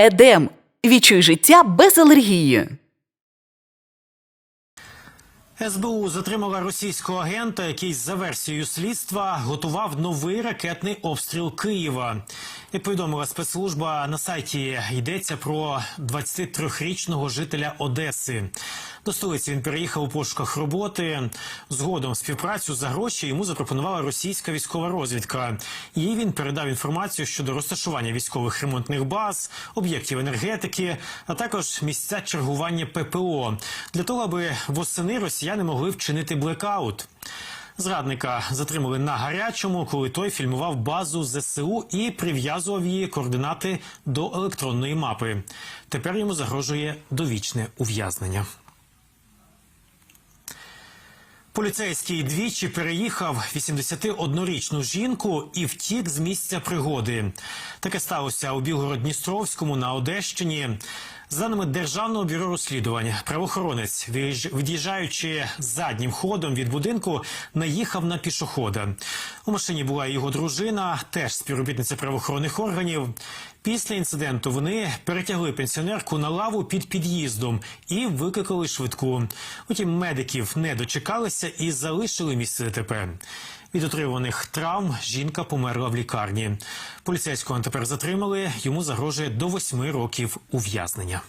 Едем. Відчуй життя без алергії. СБУ затримала російського агента, який за версією слідства готував новий ракетний обстріл Києва. Як повідомила спецслужба на сайті, йдеться про 23-річного жителя Одеси. До столиці він переїхав у пошуках роботи. Згодом співпрацю за гроші йому запропонувала російська військова розвідка. Їй він передав інформацію щодо розташування військових ремонтних баз, об'єктів енергетики, а також місця чергування ППО для того, аби восени росіяни могли вчинити блекаут. Зрадника затримали на гарячому, коли той фільмував базу ЗСУ і прив'язував її координати до електронної мапи. Тепер йому загрожує довічне ув'язнення. Поліцейський двічі переїхав 81-річну жінку і втік з місця пригоди. Таке сталося у Білгород-Дністровському на Одещині. За даними Державного бюро розслідувань, правоохоронець, від'їжджаючи заднім ходом від будинку, наїхав на пішохода. У машині була його дружина, теж співробітниця правоохоронних органів. Після інциденту вони перетягли пенсіонерку на лаву під під'їздом і викликали швидку. Утім, медиків не дочекалися і залишили місце ДТП. Від отриманих травм жінка померла в лікарні. Поліцейського тепер затримали. Йому загрожує до восьми років ув'язнення.